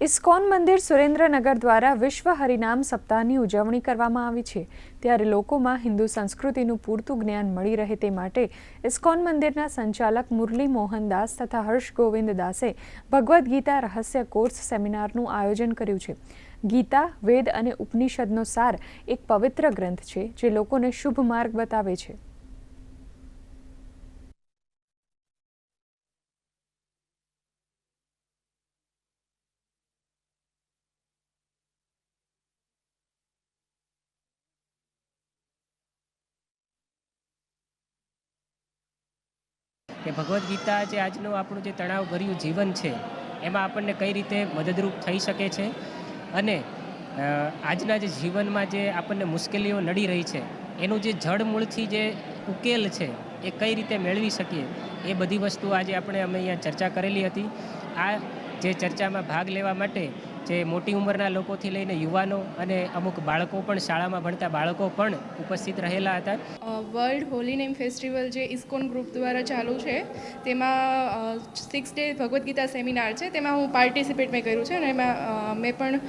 ISKCON મંદિર સુરેન્દ્રનગર દ્વારા વિશ્વ હરિનામ સપ્તાહની ઉજવણી કરવામાં આવી છે. ત્યારે લોકોમાં હિન્દુ સંસ્કૃતિનું પૂરતું જ્ઞાન મળી રહે તે માટે ઇસ્કોન મંદિરના સંચાલક મુરલી મોહન દાસ તથા હર્ષ ગોવિંદ દાસે ભગવદ્ ગીતા રહસ્ય કોર્સ સેમિનારનું આયોજન કર્યું છે. ગીતા, વેદ અને ઉપનિષદનો સાર એક પવિત્ર ગ્રંથ છે જે લોકોને શુભ માર્ગ બતાવે છે. કે ભગવદ્ ગીતા જે આજનું આપણું જે તણાવભર્યું જીવન છે, એમાં આપણને કઈ રીતે મદદરૂપ થઈ શકે છે? અને આજના જે જીવનમાં જે આપણને મુશ્કેલીઓ નડી રહી છે, એનું જે જળમૂળથી જે ઉકેલ છે, એ કઈ રીતે મેળવી શકીએ? એ બધી વસ્તુ આજે આપણે અમે અહીંયા ચર્ચા કરેલી હતી. આ જે ચર્ચામાં ભાગ લેવા માટે જે મોટી ઉંમરના લોકોથી લઈને યુવાનો અને અમુક બાળકો પણ શાળામાં ભણતા બાળકો પણ ઉપસ્થિત રહેલા હતા. વર્લ્ડ હોલી નેમ ફેસ્ટિવલ જે ઇસ્કોન ગ્રુપ દ્વારા ચાલુ છે તેમાં six day Bhagavad Gita seminar છે તેમાં હું પાર્ટિસિપેટ મેં કર્યું છે અને એમાં મેં પણ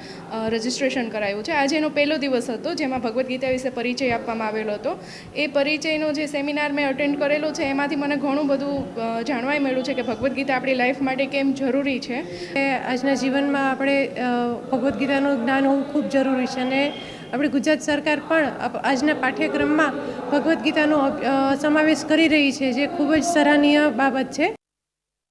રજિસ્ટ્રેશન કરાયું છે. આજે એનો પહેલો દિવસ હતો જેમાં ભગવદ્ ગીતા વિશે પરિચય આપવામાં આવેલો હતો. એ પરિચયનો જે સેમિનાર મેં અટેન્ડ કરેલો છે એમાંથી મને ઘણું બધું જાણવા જાણવાય મળ્યું છે કે ભગવદ્ ગીતા આપણી લાઈફ માટે કેમ જરૂરી છે. એ આજના જીવનમાં આપણે ભગવદ્ ગીતાનું જ્ઞાન હોવું ખૂબ જરૂરી છે અને આપણી ગુજરાત સરકાર પણ આજના પાઠ્યક્રમમાં ભગવદ્ ગીતાનો સમાવેશ કરી રહી છે, જે ખૂબ જ સરાહનીય બાબત છે.